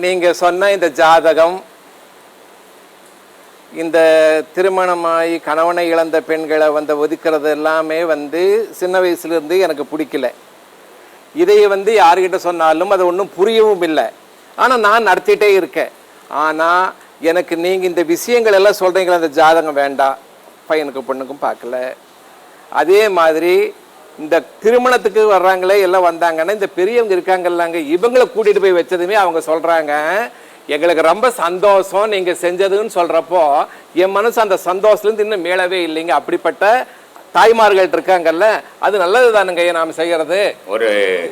நீங்கள் சொன்ன இந்த ஜாதகம் இந்த திருமணமாகி கணவனை இழந்த பெண்களை வந்து ஒதுக்கிறது எல்லாமே வந்து சின்ன வயசுலேருந்து எனக்கு பிடிக்கல. இதை வந்து யார்கிட்ட சொன்னாலும் அது ஒன்றும் புரியவும் இல்லை. ஆனால் நான் நடத்திட்டே இருக்கேன். ஆனால் எனக்கு நீங்கள் இந்த விஷயங்கள் எல்லாம் சொல்கிறீங்களா அந்த ஜாதகம் வேண்டாம் பையனுக்கும் பொண்ணுக்கும் பார்க்கல. அதே மாதிரி இந்த திருமணத்துக்கு வர்றாங்களே எல்லாம் வந்தாங்கன்னா இந்த பெரியவங்க இருக்காங்கல்லாங்க இவங்களை கூட்டிட்டு போய் வச்சதுமே அவங்க சொல்றாங்க எங்களுக்கு ரொம்ப சந்தோஷம் நீங்க செஞ்சதுன்னு சொல்றப்போ என் மனசு அந்த சந்தோஷத்துலேருந்து இன்னும் மேலவே இல்லைங்க. அப்படிப்பட்ட தாய்மார்கள் இருக்காங்கல்ல அது நல்லது தானுங்க நாம் செய்யறது. ஒரு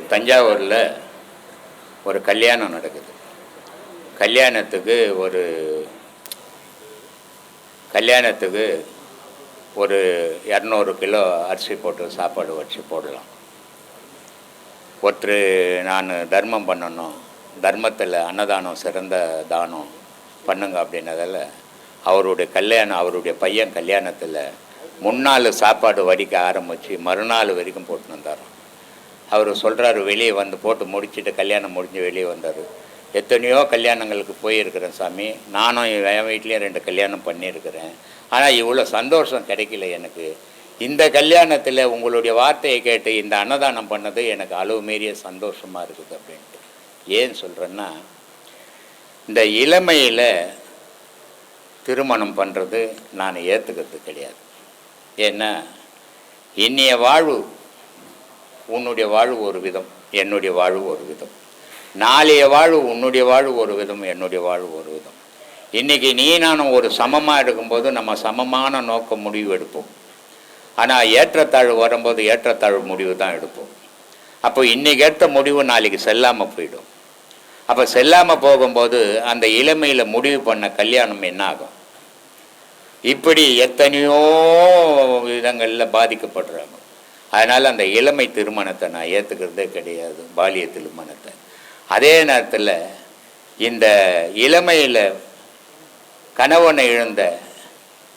தஞ்சாவூரில் ஒரு கல்யாணம் நடக்குது. கல்யாணத்துக்கு ஒரு கல்யாணத்துக்கு ஒரு இரநூறு கிலோ அரிசி போட்டு சாப்பாடு வச்சு போடலாம். ஒருத்தர் நான் தர்மம் பண்ணணும். தர்மத்தில் அன்னதானம் சிறந்த தானம் பண்ணுங்க அப்படின்னதில் அவருடைய கல்யாணம் அவருடைய பையன் கல்யாணத்தில் முன்னாள் சாப்பாடு வடிக்க ஆரம்பித்து மறுநாள் வரைக்கும் போட்டு வந்தாராம். அவர் சொல்கிறாரு வெளியே வந்து போட்டு முடிச்சுட்டு கல்யாணம் முடிஞ்சு வெளியே வந்தார். எத்தனையோ கல்யாணங்களுக்கு போயிருக்கிறேன் சாமி. நானும் என் வீட்லேயும் ரெண்டு கல்யாணம் பண்ணியிருக்கிறேன். ஆனால் இவ்வளோ சந்தோஷம் கிடைக்கல எனக்கு. இந்த கல்யாணத்தில் உங்களுடைய வார்த்தையை கேட்டு இந்த அன்னதானம் பண்ணது எனக்கு அளவு மீறிய சந்தோஷமாக இருக்குது அப்படின்ட்டு. ஏன் சொல்கிறேன்னா இந்த இளமையில் திருமணம் பண்ணுறது நான் ஏற்றுக்கிறது கிடையாது. ஏன்னா இன்னைய வாழ்வு உன்னுடைய வாழ்வு ஒரு விதம் என்னுடைய வாழ்வு ஒரு விதம். நாளைய வாழ்வு உன்னுடைய வாழ்வு ஒரு விதம் என்னுடைய வாழ்வு ஒரு விதம். இன்றைக்கி நீ நானும் ஒரு சமமாக இருக்கும்போது நம்ம சமமான நோக்கம் முடிவு எடுப்போம். ஆனால் ஏற்றத்தாழ்வு வரும்போது ஏற்றத்தாழ்வு முடிவு தான் எடுப்போம். அப்போ இன்றைக்கி ஏற்ற முடிவு நாளைக்கு செல்லாமல் போயிடும். அப்போ செல்லாமல் போகும்போது அந்த இளமையில் முடிவு பண்ண கல்யாணம் என்ன ஆகும்? இப்படி எத்தனையோ விதங்களில் பாதிக்கப்படுறாங்க. அதனால் அந்த இளமை திருமணத்தை நான் ஏற்றுக்கிறதே கிடையாது பாலிய திருமணத்தை. அதே நேரத்தில் இந்த இளமையில் கணவனை இழந்த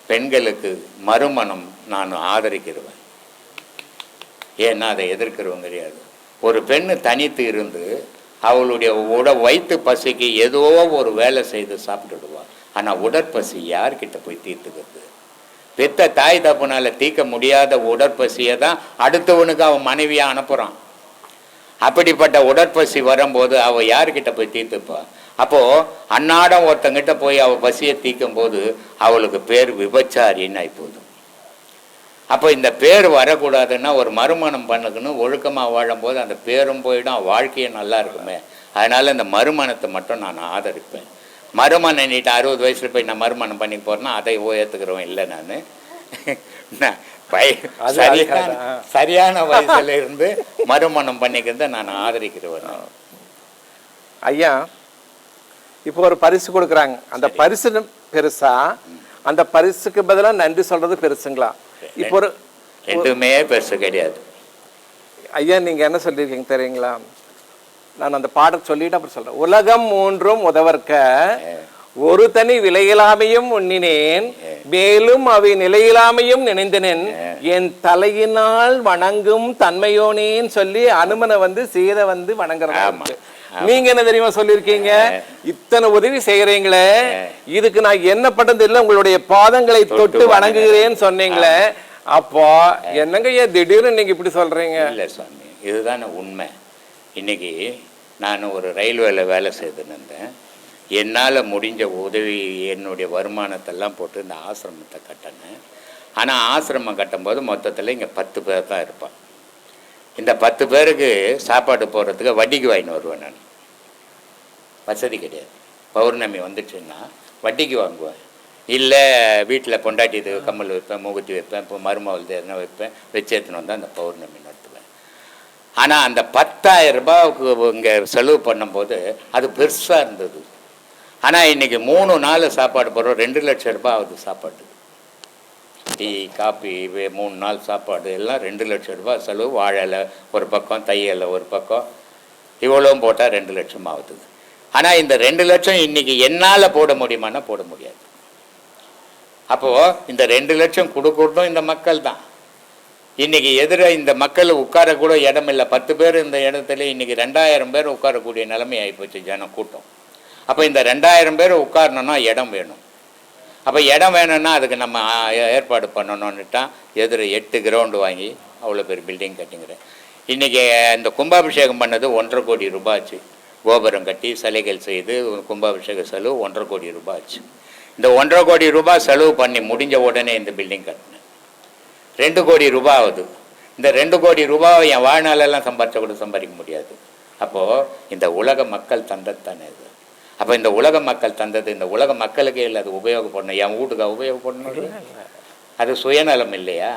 பெண்களுக்கு மறுமணம் நான் ஆதரிக்கிறவன். ஏன்னா அதை எதிர்க்கிறவங்க கிடையாது. ஒரு பெண்ணு தனித்து இருந்து அவளுடைய உட வயிற்று பசிக்கு ஏதோ ஒரு வேலை செய்து சாப்பிட்டுடுவாள் ஆனால் உடற்பசி யார்கிட்ட போய் தீர்த்துக்கிறது? பெத்த தாய் தப்புனால தீர்க்க முடியாத உடற்பசியை தான் அடுத்தவனுக்கு அவன் மனைவியாக அனுப்புகிறான் அப்படிப்பட்ட உடற்பசி வரும்போது அவள் யார்கிட்ட போய் தீர்த்துப்பா? அப்போது அன்னாடம் ஒருத்தங்கிட்ட போய் அவள் பசியை தீர்க்கும் போது அவளுக்கு பேர் விபச்சாரின்னு ஆயிப்போகுது. அப்போ இந்த பேர் வரக்கூடாதுன்னா ஒரு மறுமணம் பண்ணுக்கணும் ஒழுக்கமாக வாழும்போது அந்த பேரும் போயிடும் வாழ்க்கையே நல்லா இருக்குமே. அதனால் இந்த மறுமணத்தை மட்டும் நான் ஆதரிப்பேன். மறுமணம் நீட்டு அறுபது வயசில் போய் நான் மறுமணம் பண்ணி போகிறேன்னா அதை ஏற்றுக்கிறவன் இல்லை நான். சரியான. சரியான வயசுல இருந்து மறுமணம் பண்ணிக்கிறத நான் ஆதரிக்கிறவன். ஐயா இப்போ ஒரு பரிசு கொடுக்குறாங்க. அந்த பரிசு பெருசா அந்த பரிசுக்கு பதிலாக நன்றி சொல்றது பெருசுங்களா? இப்போ ஒரு ரெண்டுமே பெருசு கிடையாது. ஐயா நீங்க என்ன சொல்லியிருக்கீங்க தெரியுங்களா? நான் அந்த பாடல் சொல்லிட்டு அப்புறம் சொல்றேன். உலகம் மூன்றும் உதவற்க ஒரு தனி விலையிலாமையும் உண்ணினேன் மேலும் அவை நிலையிலாமையும் நினைந்தனேன் என் தலையினால் வணங்கும் தன்மையோனேன்னு சொல்லி அனுமனை வந்து சீதை வந்து. இருக்கு. நீங்க என்ன தெரியுமா சொல்லிருக்கீங்க இத்தனை உதவி செய்யறீங்களே. இதுக்கு நான் என்ன பண்றது இல்ல உங்களுடைய பாதங்களை தொட்டு வணங்குகிறேன்னு சொன்னீங்களே. அப்போ என்னங்க ஏன் திடீர்னு நீங்க இப்படி சொல்றீங்க? இல்லை சாமி இதுதானே உண்மை. இன்னைக்கு நான் ஒரு ரயில்வேல வேலை செய்துன்னு இருந்தேன். என்னால் முடிஞ்ச உதவி என்னுடைய வருமானத்தெல்லாம் போட்டு இந்த ஆசிரமத்தை கட்டினேன். ஆனால் ஆசிரமம் கட்டும்போது மொத்தத்தில் இங்கே பத்து பேர் தான் இருப்பான் இந்த பத்து பேருக்கு சாப்பாடு போடுறதுக்கு வட்டிக்கு வாங்கின்னு வருவேன் நான். வசதி கிடையாது. பௌர்ணமி வந்துச்சுன்னா வட்டிக்கு வாங்குவேன். இல்லை வீட்டில் பொண்டாட்டி இது கம்மல் வைப்பேன் மூகுத்தி வைப்பேன் இப்போ மருமகள் எதுனா வைப்பேன் வச்சு எடுத்துன்னு வந்தால் அந்த பௌர்ணமி நடத்துவேன். ஆனால் அந்த பத்தாயிரம் ரூபாய்க்கு இங்கே செலவு பண்ணும்போது அது பெருசாக இருந்தது. ஆனால் இன்னைக்கு மூணு நாள் சாப்பாடு போடுறோம் ரெண்டு லட்சம் ரூபாய் ஆகுது சாப்பாடு டீ காப்பி மூணு நாள் சாப்பாடு எல்லாம் ரெண்டு லட்சம் ரூபாய் செலவு. வாழை ஒரு பக்கம் தையலை ஒரு பக்கம். இவ்வளவும் போட்டால் ரெண்டு லட்சம் ஆகுது. ஆனால் இந்த ரெண்டு லட்சம் இன்றைக்கி என்னால் போட முடியுமான்னா போட முடியாது. அப்போது இந்த ரெண்டு லட்சம் கொடுக்கட்டும் இந்த மக்கள் தான். இன்றைக்கி எதிர இந்த மக்கள் உட்காரக்கூட இடம் இல்லை. பத்து பேர் இந்த இடத்துல இன்னைக்கு ரெண்டாயிரம் பேர் உட்காரக்கூடிய நிலைமை ஆகிப்போச்சு ஜன கூட்டம் அப்போ இந்த ரெண்டாயிரம் பேர் உட்காரணும்னா இடம் வேணும். அப்போ இடம் வேணும்னா அதுக்கு நம்ம ஏற்பாடு பண்ணணும்னுட்டான். எதிர எட்டு கிரவுண்டு வாங்கி அவ்வளோ பெரிய பில்டிங் கட்டிங்கிறேன் இன்றைக்கி இந்த கும்பாபிஷேகம் பண்ணது ஒன்றரை கோடி ரூபாய் ஆச்சு கோபுரம் கட்டி சிலைகள் செய்து கும்பாபிஷேக செலவு ஒன்றரை கோடி ரூபாய் ஆச்சு இந்த ஒன்றரை கோடி ரூபாய் செலவு பண்ணி முடிஞ்ச உடனே இந்த பில்டிங் கட்டினேன். ரெண்டு கோடி ரூபாய் ஆகுது. இந்த ரெண்டு கோடி ரூபாவை என் வாழ்நாளெல்லாம் சம்பாரிச்ச கூட சம்பாதிக்க முடியாது. அப்போது இந்த உலக மக்கள் தந்தத்தானே இது. அப்போ இந்த உலக மக்கள் தந்தது இந்த உலக மக்களுக்கே இல்லை அது உபயோகப்படணும் என் வீட்டுக்கா உபயோகப்படணும் அது சுயநலம் இல்லையா?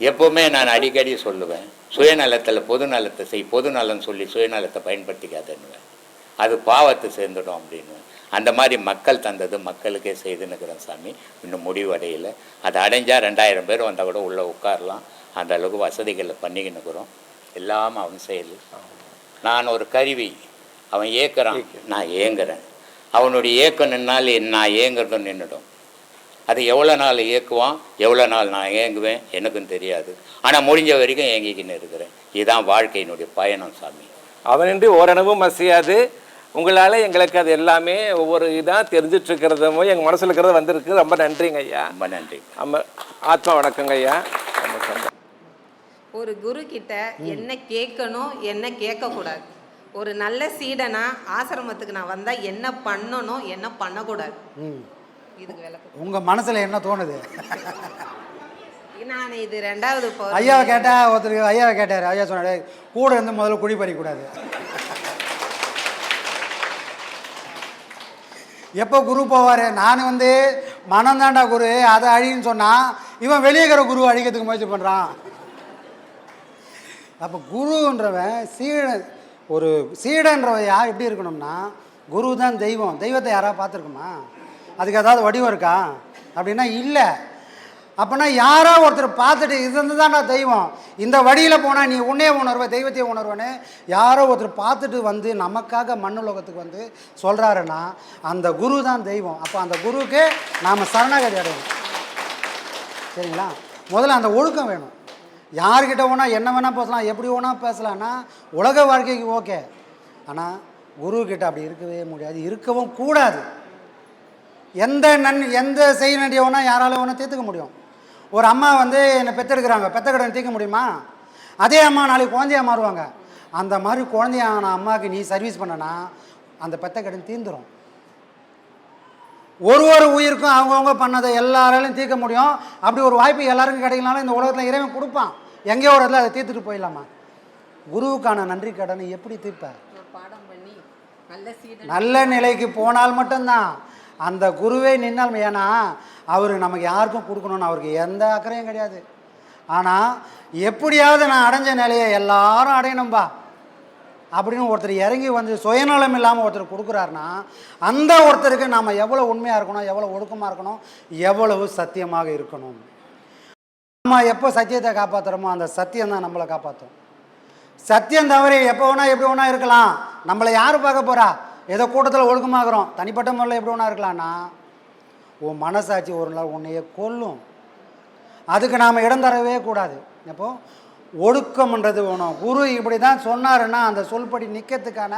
எப்போவுமே நான் அடிக்கடி சொல்லுவேன் சுயநலத்தில் பொதுநலத்தை செய் பொதுநலம் சொல்லி சுயநலத்தை பயன்படுத்திக்காதுன்னுவேன். அது பாவத்தை சேர்ந்துடும் அப்படின்னு அந்த மாதிரி மக்கள் தந்தது மக்களுக்கே செய்துன்னுக்கிறேன் சாமி. இன்னும் முடிவடையில் அது அடைஞ்சால் ரெண்டாயிரம் பேர் வந்தால் கூட உள்ளே உட்காரலாம். அந்த அளவுக்கு வசதிகளை பண்ணிக்கின்னுக்குறோம். எல்லாம் அவன் செயல். நான் ஒரு கருவி. அவன் ஏக்குறான். நான் ஏங்குறேன். அவனுடைய ஏக்கம் நின்னால் நான் ஏங்குறதும் நின்றுடும் அது எவ்வளோ நாள் இயக்குவான் எவ்வளோ நாள் நான் ஏங்குவேன்? எனக்கும் தெரியாது. ஆனால் முடிஞ்ச வரைக்கும் ஏங்கிக்கின்னு இருக்கிறேன். இதுதான் வாழ்க்கையினுடைய பயணம் சாமி. அவனின்றி ஓரளவும் மசியாது உங்களால் எங்களுக்கு அது எல்லாமே ஒவ்வொரு இதாக தெரிஞ்சிட்டு இருக்கிறதும் எங்கள் மனசில் இருக்கிறது வந்திருக்கு. ரொம்ப நன்றிங்க ஐயா. ரொம்ப நன்றி. நம்ம ஆத்மா வணக்கங்க ஐயா. ரொம்ப சந்தோஷம். ஒரு குரு கிட்ட என்ன கேட்கணும் என்ன கேட்கக்கூடாது. ஒரு நல்ல சீடனா ஆசிரமத்துக்கு நான் வந்தா என்ன பண்ணணும் என்ன பண்ணக்கூடாது. இதுக்கு விளக்கம் உங்கள் மனசில் என்ன தோணுது? நான் இது ரெண்டாவது. ஐயாவை கேட்டால் ஒருத்தருக்கு ஐயாவை கேட்டார். ஐயா சொன்னாரு கூட இருந்து முதல்ல குழி பறிக்கக்கூடாது. எப்போ குரு போவார்? நான் வந்து மனந்தாண்டா குரு அதை அழின்னு சொன்னால் இவன் வெளியே இருக்கிற குரு அழிக்கிறதுக்கு முயற்சி பண்ணுறான் அப்போ குருன்றவன் சீடன் ஒரு சீடன்றவன் யார் எப்படி இருக்கணும்னா குரு தான் தெய்வம். தெய்வத்தை யாராவது பார்த்துருக்குமா? அதுக்கு ஏதாவது வடிவம் இருக்கா? அப்படின்னா இல்லை. அப்போனா யாரோ ஒருத்தர் பார்த்துட்டு இது தான்டா தெய்வம். இந்த வழியில் போனால் நீ உன்னே உணர்வை தெய்வத்தையே உணர்வனே. யாரோ ஒருத்தர் பார்த்துட்டு வந்து நமக்காக மண்ணுலோகத்துக்கு வந்து சொல்கிறாருன்னா அந்த குரு தான் தெய்வம். அப்போ அந்த குருவுக்கு நாம் சரணாகதி அடையணும். சரிங்களா? முதல்ல அந்த ஒழுக்கம் வேணும். யார்கிட்ட வேணால் என்ன வேணால் பேசலாம் எப்படி வேணால் பேசலாம்னா உலக வாழ்க்கைக்கு ஓகே. ஆனால் குருக்கிட்ட அப்படி இருக்கவே முடியாது இருக்கவும் கூடாது. எந்த நன் எந்த செய்ய வேண்டிய வேணா யாரால ஒன்று தீர்த்துக்க முடியும். ஒரு அம்மா வந்து என்னை பெற்றெடுக்கிறாங்க பெத்த கடன் தீர்க்க முடியுமா? அதே அம்மா நாளைக்கு குழந்தையா மாறுவாங்க. அந்த மாதிரி குழந்தையான அம்மாவுக்கு நீ சர்வீஸ் பண்ணனா அந்த பெத்த கடன் தீர்ந்துடும் ஒரு ஒரு உயிருக்கும் அவங்கவுங்க பண்ணதை எல்லாராலையும் தீர்க்க முடியும். அப்படி ஒரு வாய்ப்பு எல்லாருக்கும் கிடைக்கலனாலும் இந்த உலகத்தில் இறைவன் கொடுப்பான். எங்கேயோ ஒரு இடத்துல அதை தீர்த்துட்டு போயிடலாமா? குருவுக்கான நன்றி கடனை எப்படி தீர்ப்ப ஒரு பாடம் பண்ணி நல்ல சீடன் நல்ல நிலைக்கு போனால் மட்டும்தான். அந்த குருவே நின்னால் ஏன்னா அவர் நமக்கு யாருக்கும் கொடுக்கணும்னு அவருக்கு எந்த அக்கறையும் கிடையாது. ஆனால் எப்படியாவது நான் அடைஞ்ச நிலையை எல்லாரும் அடையணும்பா. அப்படின்னு ஒருத்தர் இறங்கி வந்து சுயநலம் இல்லாமல் ஒருத்தர் கொடுக்குறாருன்னா அந்த ஒருத்தருக்கு நாம் எவ்வளோ உண்மையாக இருக்கணும் எவ்வளோ ஒழுக்கமாக இருக்கணும் எவ்வளவு சத்தியமாக இருக்கணும். நம்ம எப்போ சத்தியத்தை காப்பாற்றுறோமோ அந்த சத்தியம் தான் நம்மளை காப்பாற்றும் சத்தியம் தவறி எப்போ வேணால் எப்படி வேணா இருக்கலாம். நம்மளை யார் பார்க்க போகிறா ஏதோ கூட்டத்தில் ஒழுக்கமாகறோம் தனிப்பட்ட முறையில் எப்படி வேணா இருக்கலாம்னா உன் மனசாட்சி ஒரு நாள் உன்னையே கொல்லும். அதுக்கு நாம் இடம் தரவே கூடாது. எப்போது ஒடுக்கம்ன்றது வேணும். குரு இப்படி தான் சொன்னாருன்னா அந்த சொல்படி நிற்கிறதுக்கான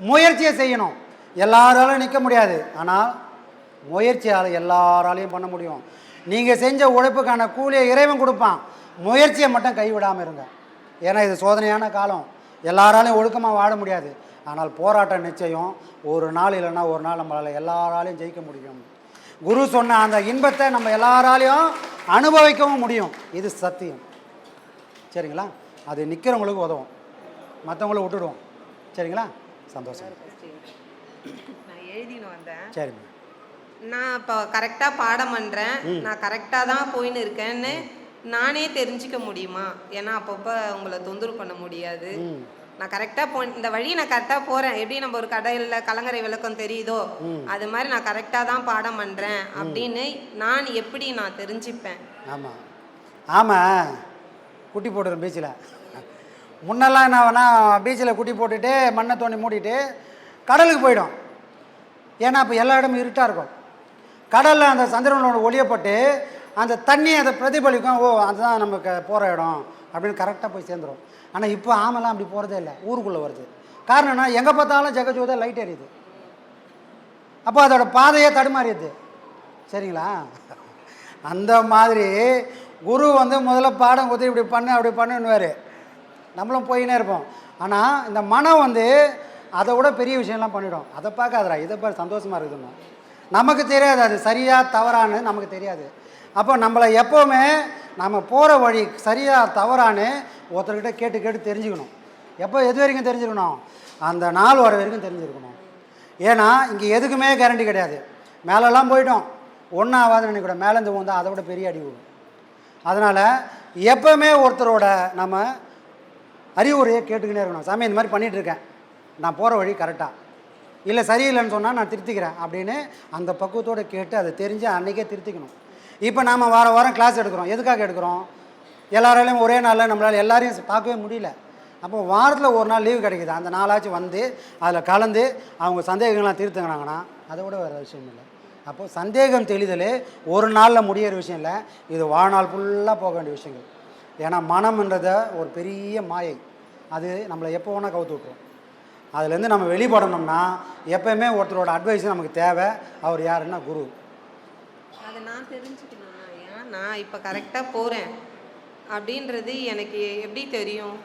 முயற்சியை செய்யணும். எல்லாராலும் நிற்க முடியாது. ஆனால் முயற்சியால் எல்லாராலையும் பண்ண முடியும். நீங்கள் செஞ்ச உழைப்புக்கான கூலியை இறைவன் கொடுப்பான். முயற்சியை மட்டும் கைவிடாமல் இருங்க. ஏன்னா இது சோதனையான காலம். எல்லாராலையும் ஒழுக்கமாக வாழ முடியாது. ஆனால் போராட்டம் நிச்சயம். ஒரு நாள் இல்லைன்னா ஒரு நாள் நம்மளால் எல்லாராலையும் ஜெயிக்க முடியும். குரு சொன்ன அந்த இன்பத்தை நம்ம எல்லாராலையும் அனுபவிக்கவும் முடியும். இது சத்தியம். சரிங்களா? அது நிற்கிறவங்களுக்கு உதவும். மற்றவங்கள விட்டுடுவோம் சரிங்களா? சந்தோஷம். நான் எழுதின்னு வந்தேன். சரிம்மா. நான் இப்போ கரெக்டாக பாடம் பண்ணுறேன் நான் கரெக்டாக தான் போயின்னு இருக்கேன்னு நானே தெரிஞ்சுக்க முடியுமா? ஏன்னா அப்பப்போ உங்களை தொந்தரவு பண்ண முடியாது. நான் கரெக்டாக போ இந்த வழி நான் கரெக்டாக போகிறேன் எப்படி நம்ம ஒரு கடையில் கலங்கரை விளக்கம் தெரியுதோ? அது மாதிரி நான் கரெக்டாக தான் பாடம் பண்ணுறேன் அப்படின்னு நான் எப்படி நான் தெரிஞ்சுப்பேன்? ஆமாம் ஆமாம் குட்டி போட்டுரும் பீச்சில் முன்னெல்லாம் என்ன வேணால் பீச்சில் குட்டி போட்டுட்டு மண்ணை தோண்டி மூடிட்டு கடலுக்கு போயிடும். ஏன்னா இப்போ எல்லா இடமும் இருட்டாக இருக்கும். கடலில் அந்த சந்திரனோட ஒளியப்பட்டு அந்த தண்ணி அதை பிரதிபலிக்கும் ஓ அதுதான் நமக்கு போகிற இடம் அப்படின்னு கரெக்டாக போய் சேர்ந்துரும். ஆனால் இப்போ ஆமெல்லாம் அப்படி போகிறதே இல்லை. ஊருக்குள்ளே வருது. காரணம் என்ன? எங்கே பார்த்தாலும் ஜெகஜோதா லைட் எரியுது. அப்போ அதோட பாதையே தடுமாறிடுது. சரிங்களா? அந்த மாதிரி குரு வந்து முதல்ல பாடம் கொடுத்து இப்படி பண்ணு அப்படி பண்ணுன்னுவார். நம்மளும் போயினே இருப்போம். ஆனால் இந்த மனம் வந்து அதை விட பெரிய விஷயம்லாம் பண்ணிடும். அதை பார்க்காதரா இதை பாரு சந்தோஷமாக இருக்குதுன்னு நமக்கு தெரியாது அது சரியாக தவறான்னு நமக்கு தெரியாது. அப்போ நம்மளை எப்போவுமே நம்ம போகிற வழி சரியாக தவறான்னு ஒருத்தர்கிட்ட கேட்டு கேட்டு தெரிஞ்சுக்கணும். எப்போ எது வரைக்கும் தெரிஞ்சுக்கணும்? அந்த நாள் வர வரைக்கும் தெரிஞ்சுருக்கணும் ஏன்னா இங்கே எதுக்குமே கேரண்டி கிடையாது. மேலெல்லாம் போயிட்டோம். ஒன்றும் ஆகாதுன்னு நினைக்கூட மேலேருந்து போந்தால் அதை விட பெரிய அடி விடும் அதனால் எப்போவுமே ஒருத்தரோட நம்ம அறிவுரையை கேட்டுக்கினே இருக்கணும். சாமி இந்த மாதிரி பண்ணிகிட்டு இருக்கேன். நான் போகிற வழி கரெக்டாக இல்லை சரியில்லைன்னு சொன்னால் நான் திருத்திக்கிறேன் அப்படின்னு அந்த பக்குவத்தோடு கேட்டு அதை தெரிஞ்சு அன்றைக்கே திருத்திக்கணும். இப்போ நாம் வாரம் வாரம் கிளாஸ் எடுக்கிறோம். எதுக்காக எடுக்கிறோம்? எல்லாராலையும் ஒரே நாளில் நம்மளால் எல்லாரையும் பார்க்கவே முடியல. அப்போ வாரத்தில் ஒரு நாள் லீவு கிடைக்குது. அந்த நாளாச்சும் வந்து அதில் கலந்து அவங்க சந்தேகங்கள்லாம் தீர்த்துக்கினாங்கன்னா அதை விட வேறு விஷயம் இல்லை. அப்போது சந்தேகம் தெளிதல் ஒரு நாளில் முடியிற விஷயம் இல்லை. இது வாழ்நாள் ஃபுல்லாக போக வேண்டிய விஷயங்கள். ஏன்னா மனம்ன்றத ஒரு பெரிய மாயை. அது நம்மளை எப்போ வேணால் கவுத்து விட்ருவோம் அதுலேருந்து நம்ம வெளிப்படணும்னா எப்பயுமே ஒருத்தரோட அட்வைஸ் நமக்கு தேவை. அவர் யாருன்னா குரு. அதை நான் தெரிஞ்சுக்கணும் ஏன் நான் இப்போ கரெக்டாக போகிறேன் அப்படின்றது எனக்கு எப்படி தெரியும்?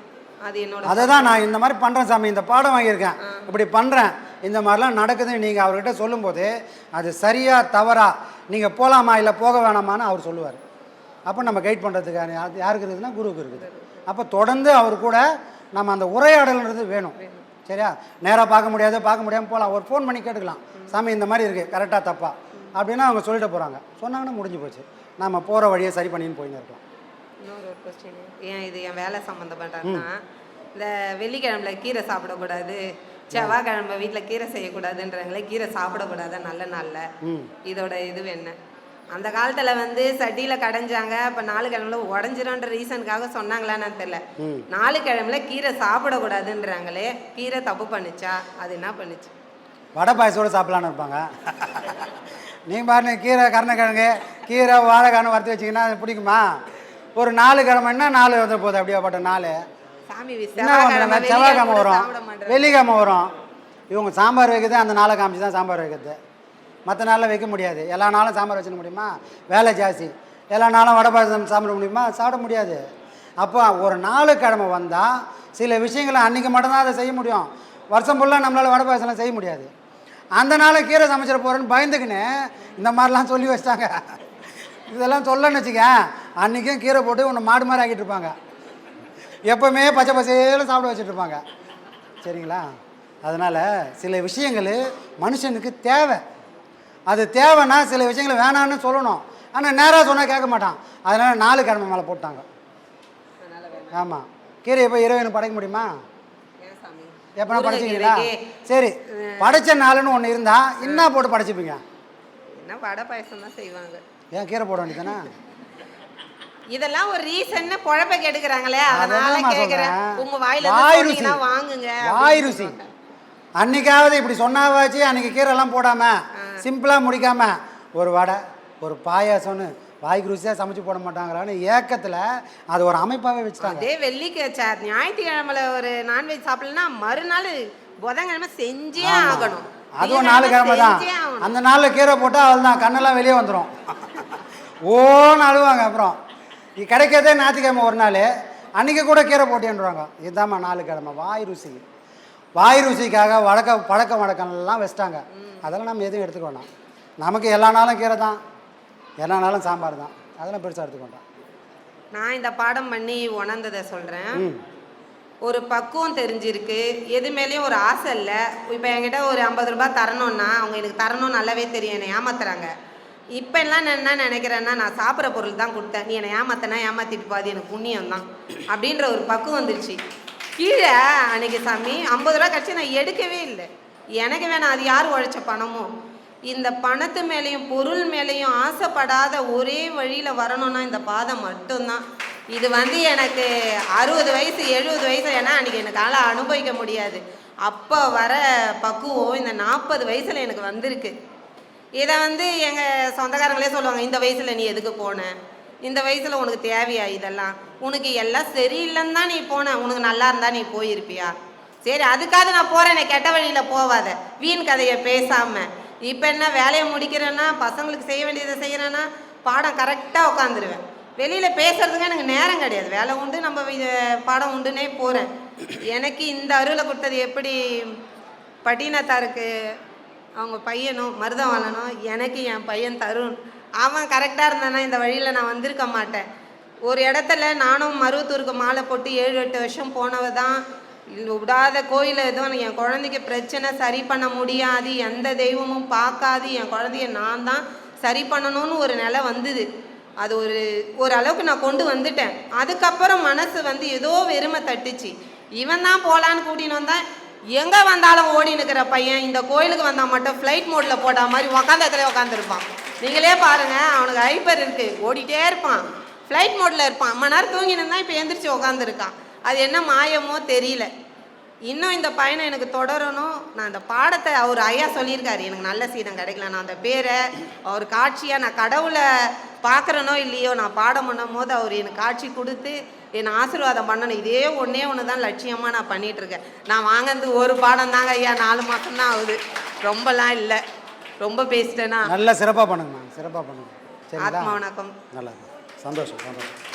அது தான் நான் இந்த மாதிரி பண்ணுறேன் சாமி இந்த பாடம் வாங்கியிருக்கேன். இப்படி பண்ணுறேன் இந்த மாதிரிலாம் நடக்குதுன்னு நீங்கள் அவர்கிட்ட சொல்லும்போது அது சரியா தவறா நீங்கள் போகலாமா இல்லை போக வேணாமான்னு அவர் சொல்லுவார். அப்போ நம்ம கைட் பண்ணுறதுக்கான யாரு- யாருக்கு இருக்குதுன்னா குருவுக்கு இருக்குது. அப்போ தொடர்ந்து அவர் கூட நம்ம அந்த உரையாடல்ன்றது வேணும். சரியா? நேராக பார்க்க முடியாது பார்க்க முடியாமல் போகலாம் ஒரு ஃபோன் பண்ணி கேட்டுக்கலாம். சாமி இந்த மாதிரி இருக்குது கரெக்டாக தப்பா. அப்படின்னா அவங்க சொல்லிட்டு போகிறாங்க சொன்னாங்கன்னா முடிஞ்சு போச்சு. நம்ம போகிற வழியை சரி பண்ணின்னு போயின்னு இருக்கலாம் இன்னொரு ஒரு கொஸ்டின் ஏன் இது என் வேலை சம்மந்தப்பட்டதுன்னா இந்த வெள்ளிக்கிழமைல கீரை சாப்பிடக்கூடாது செவ்வாய்க்கிழமை வீட்டில் கீரை செய்யக்கூடாதுன்றாங்களே கீரை சாப்பிடக்கூடாது நல்ல நாளில். இதோட இது என்ன? அந்த காலத்தில் வந்து சட்டியில் கடைஞ்சாங்க அப்போ நாலு கிழமைல உடஞ்சிரும்ன்ற ரீசனுக்காக சொன்னாங்களான்னு தெரியல. நாலு கிழமைல கீரை சாப்பிடக்கூடாதுன்றாங்களே கீரை தப்பு பண்ணுச்சா அது என்ன பண்ணுச்சு? வடை பாயசோடு சாப்பிட்லான்னு இருப்பாங்க. நீங்கள் பாருங்க கீரை கருணக்கிழங்கு கீரை வாழைக்கான்னு வறுத்து வச்சிங்கன்னா அது பிடிக்குமா? ஒரு நாலு கிழமைன்னா நாலு வந்து போகுது அப்படியாப்பட்ட நாலு. சாமி என்ன செவ்வாய்க்கிழமை வரும். வெள்ளிக்கிழமை வரும். இவங்க சாம்பார் வைக்கிறது அந்த நாளை காமிச்சு தான் சாம்பார் வைக்கிறது. மற்ற நாளில் வைக்க முடியாது. எல்லா நாளும் சாம்பார் வச்சிட முடியுமா? வேலை ஜாஸ்தி. எல்லா நாளும் வடை பாயசம் சாப்பிட முடியுமா? சாப்பிட முடியாது. அப்போ ஒரு நாலு கிழமை வந்தால் சில விஷயங்களை அன்றைக்கி மட்டும்தான் அதை செய்ய முடியும். வருஷம் ஃபுல்லாக நம்மளால் வடை பாயசம்லாம் செய்ய முடியாது. அந்த நாளை கீரை சமைச்சிட போகிறேன்னு பயந்துக்கின்னு இந்த மாதிரிலாம் சொல்லி வச்சிட்டாங்க. இதெல்லாம் சொல்லன்னு வச்சுக்க அன்றைக்கும் கீரை போட்டு உன்னை மாடு மாதிரி ஆக்கிட்டு இருப்பாங்க. எப்போவுமே பச்சை பசேலும் சாப்பிட வச்சுட்டு இருப்பாங்க. சரிங்களா? அதனால் சில விஷயங்கள் மனுஷனுக்கு தேவை. அது தேவைன்னா சில விஷயங்களை வேணான்னு சொல்லணும். ஆனால் நேராக சொன்னால் கேட்க மாட்டான். அதனால் நாலு கிழமை மேலே போட்டாங்க. ஆமாம் கீரையை போய் இறைவனுக்கு படைக்க முடியுமா? எப்பனா படைச்சிங்களா சரி. படைச்ச நாளுன்னு ஒன்று இருந்தால் என்ன போட்டு படைச்சிப்பீங்க? என்ன வடை பாயசம் தான் செய்வாங்க. ஏன் கீரை போட வேண்டியதானே இதெல்லாம் ஒரு ரீசன் பொழப்ப கெடுக்குறாங்களே அதனால கேக்குறேன். உங்க வாயில வாய் ருசி. வாங்குங்க வாய் ருசி. அன்னைக்காவது இப்படி சொன்னாவாச்சு அன்னைக்கு கீரைலாம் போடாம சிம்பிளாக முடிக்காம ஒரு வடை ஒரு பாயாசம்னு வாய்க்கு ருசியாக சமைச்சு போட மாட்டாங்களான்னு ஏக்கத்தில் அது ஒரு அமைப்பாகவே வச்சுட்டாங்க. அதே வெள்ளிக்கு ச- ஞாயிற்றுக்கிழமைல ஒரு நான்வெஜ் சாப்பிடலன்னா மறுநாள் புதன்கிழமை செஞ்சே ஆகணும். அதுவும் நாலு கிழமை தான். அந்த நாளில் கீரை போட்டால் அவள் தான் கண்ணெல்லாம் வெளியே வந்துடும் ஓன்னு அழுவாங்க அப்புறம். இது கிடைக்கிறதே ஞாயிற்றுக்கிழமை ஒரு நாள் அன்றைக்கி கூட கீரை போட்டேன்றாங்க. இதுதாம்மா நாலு கிழமை வாய் ருசி. வாய் ருசிக்காக வழக்க பழக்க வழக்கம்லாம் வச்சிட்டாங்க. அதெல்லாம் நம்ம எதுவும் எடுத்துக்க வேண்டாம் நமக்கு எல்லா நாளும் கீரை தான். எல்லா நாளும் சாம்பார் தான். அதெல்லாம் பெருசாக எடுத்துக்க வேண்டாம். நான் இந்த பாடம் பண்ணி உணர்ந்ததை சொல்றேன். ஒரு பக்குவம் தெரிஞ்சிருக்கு. எது மேலேயும் ஒரு ஆசை இல்லை. இப்போ என்கிட்ட ஒரு ஐம்பது ரூபாய் தரணும்னா அவங்க எனக்கு தரணும் நல்லாவே தெரியும். என்னை ஏமாத்துறாங்க. இப்போ எல்லாம் நான் என்ன நினைக்கிறேன்னா நான் சாப்பிட்ற பொருள் தான் கொடுத்தேன். நீ என்னை ஏமாத்தனா ஏமாத்திட்டு பாதி எனக்கு புண்ணியம் தான் அப்படின்ற ஒரு பக்குவம் வந்துருச்சு. கீழே அன்னைக்கு சாமி ஐம்பது ரூபா கழிச்சு நான் எடுக்கவே இல்லை. எனக்கு வேணாம் அது யார் உழைச்ச பணமோ? இந்த பணத்து மேலேயும் பொருள் மேலேயும் ஆசைப்படாத ஒரே வழியில் வரணும்னா இந்த பாதை மட்டும்தான். இது வந்து எனக்கு அறுபது வயசு எழுபது வயசு ஏன்னா அன்றைக்கி எனக்கால அனுபவிக்க முடியாது. அப்போ வர பக்குவம் இந்த நாற்பது வயசில் எனக்கு வந்திருக்கு. இதை வந்து எங்கள் சொந்தக்காரங்களே சொல்லுவாங்க இந்த வயசில் நீ எதுக்கு போன? இந்த வயசில் உனக்கு தேவையா இதெல்லாம்? உனக்கு எல்லாம் சரியில்லைன்னு தான் நீ போன. உனக்கு நல்லா இருந்தா நீ போயிருப்பியா? சரி அதுக்காக நான் போகிறேனே கெட்ட வழியில் போவாத. வீண் கதையை பேசாமல் இப்போ என்ன வேலையை முடிக்கிறேன்னா பசங்களுக்கு செய்ய வேண்டியதை செய்கிறேன்னா பாடம் கரெக்டாக உட்காந்துருவேன். வெளியில் பேசுறதுக்கு எனக்கு நேரம் கிடையாது. வேலை உண்டு நம்ம இது பாடம் உண்டுன்னே போகிறேன் எனக்கு இந்த அருளை கொடுத்தது எப்படி? பட்டினத்தாருக்கு அவங்க பையனும் மருதவாளனும் எனக்கு என் பையன் தருண். அவன் கரெக்டாக இருந்தானா? இந்த வழியில் நான் வந்திருக்க மாட்டேன். ஒரு இடத்துல நானும் மருவத்தூருக்கு மாலை போட்டு ஏழு எட்டு வருஷம் போனவ தான் விடாத கோயில் எதுவும் என் குழந்தைக்கு பிரச்சனை சரி பண்ண முடியாது. எந்த தெய்வமும் பார்க்காது. என் குழந்தைய நான் தான் சரி பண்ணணும்னு ஒரு நிலை வந்தது. அது ஒரு ஒரு அளவுக்கு நான் கொண்டு வந்துட்டேன். அதுக்கப்புறம் மனசு வந்து ஏதோ வெறுமை தட்டுச்சு. இவன் தான் போகலான்னு கூட்டின்னு வந்தேன் எங்கே வந்தாலும் ஓடி நிற்கிற பையன் இந்த கோயிலுக்கு வந்தால் மட்டும் ஃப்ளைட் மோட்டில் போட்ட மாதிரி உக்காந்த இடத்துல உட்காந்துருப்பான் நீங்களே பாருங்க அவனுக்கு ஹைப்பர் இருக்குது ஓடிட்டே இருப்பான். ஃப்ளைட் மோட்டில் இருப்பான். மணி நேரம் தூங்கின்னு இப்போ எந்திரிச்சு உக்காந்துருக்கான். அது என்ன மாயமோ தெரியல. இன்னும் இந்த பயணம் எனக்கு தொடரணும். நான் அந்த பாடத்தை அவர் ஐயா சொல்லியிருக்காரு. எனக்கு நல்ல சீனம் கிடைக்கல. நான் அந்த பேரை அவர் காட்சியாக நான் கடவுளை பார்க்குறனோ இல்லையோ நான் பாடம் பண்ணும் போது அவர் எனக்கு காட்சி கொடுத்து என்னை ஆசீர்வாதம் பண்ணணும். இதே ஒன்றே ஒன்று தான் லட்சியமாக நான் பண்ணிட்டு இருக்கேன் நான் வாங்கினது ஒரு பாடம் தாங்க ஐயா. நாலு மாதம் தான் ஆகுது. ரொம்பலாம் இல்லை. ரொம்ப பேசிட்டேனா? நல்லா சிறப்பாக பண்ணுங்கம்மா. சிறப்பாக பண்ணுங்க. ஆத்மா வணக்கம். நல்லா. சந்தோஷம் சந்தோஷம்.